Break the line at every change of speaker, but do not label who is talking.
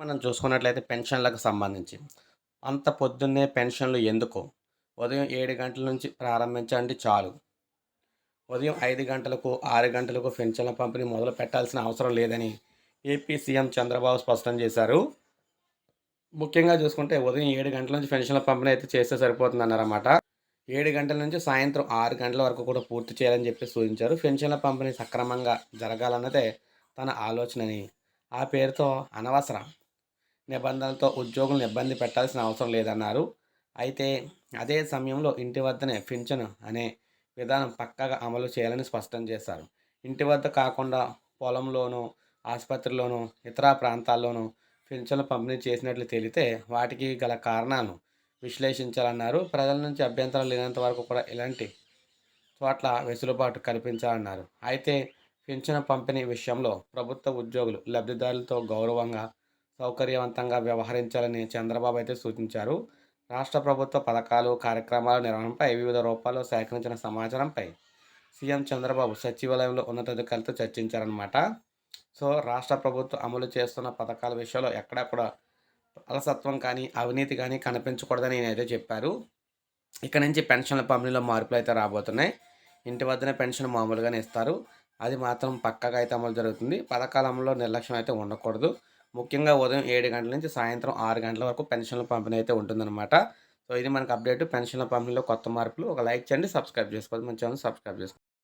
మనం చూసుకున్నట్లయితే పెన్షన్లకు సంబంధించి. అంత పొద్దున్నే పెన్షన్లు ఎందుకు? ఉదయం ఏడు గంటల నుంచి ప్రారంభించండి చాలు. ఉదయం ఐదు గంటలకు ఆరు గంటలకు పెన్షన్ల పంపిణీ మొదలు పెట్టాల్సిన అవసరం లేదని ఏపీ సీఎం చంద్రబాబు స్పష్టం చేశారు. ముఖ్యంగా చూసుకుంటే ఉదయం ఏడు గంటల నుంచి పెన్షన్ల పంపిణీ అయితే చేస్తే సరిపోతుంది అన్నారన్నమాట ఏడు గంటల నుంచి సాయంత్రం ఆరు గంటల వరకు కూడా పూర్తి చేయాలని చెప్పి సూచించారు. పెన్షన్ల పంపిణీ సక్రమంగా జరగాలన్నదే తన ఆలోచనని ఆ పేరుతో అనవసరం. నిబంధనలతో ఉద్యోగులను ఇబ్బంది పెట్టాల్సిన అవసరం లేదన్నారు. అయితే అదే సమయంలో ఇంటి వద్దనే పింఛను అనే విధానం పక్కాగా అమలు చేయాలని స్పష్టం చేశారు. ఇంటి వద్ద కాకుండా పొలంలోనూ ఆసుపత్రిలోనూ ఇతర ప్రాంతాల్లోనూ పింఛన్లు పంపిణీ చేసినట్లు తేలితే వాటికి గల కారణాలను విశ్లేషించాలన్నారు. ప్రజల నుంచి అభ్యంతరం లేనంత వరకు కూడా ఇలాంటి చోట్ల వెసులుబాటు కల్పించాలన్నారు. అయితే పింఛను పంపిణీ విషయంలో ప్రభుత్వ ఉద్యోగులు లబ్ధిదారులతో గౌరవంగా సౌకర్యవంతంగా వ్యవహరించాలని చంద్రబాబు అయితే సూచించారు. రాష్ట్ర ప్రభుత్వ పథకాలు కార్యక్రమాల నిర్వహణపై వివిధ రూపాల్లో సేకరించిన సమాచారంపై సీఎం చంద్రబాబు సచివాలయంలో ఉన్నతాధికారులతో చర్చించారనమాట సో రాష్ట్ర ప్రభుత్వం అమలు చేస్తున్న పథకాల విషయంలో ఎక్కడా కూడా అలసత్వం కానీ అవినీతి కానీ కనిపించకూడదని నేనైతే చెప్పారు. ఇక్కడ నుంచి పెన్షన్ల పంపిణీలో మార్పులు అయితే రాబోతున్నాయి. ఇంటి వద్దనే పెన్షన్ మామూలుగానే ఇస్తారు. అది మాత్రం పక్కగా అయితే అమలు జరుగుతుంది. పథకాల అమలులో నిర్లక్ష్యం అయితే ఉండకూడదు. ముఖ్యంగా ఉదయం ఏడు గంటల నుంచి సాయంత్రం ఆరు గంటల వరకు పెన్షన్ల పంపిణీ అయితే ఉంటుందన్నమాట. సో ఇది మనకు అప్డేట్. పెన్షన్ల పంపిణీలో కొత్త మార్పులు. ఒక లైక్ చేయండి సబ్స్క్రైబ్ చేసుకోవాలి మన ఛానల్ సబ్స్క్రైబ్ చేసుకోండి.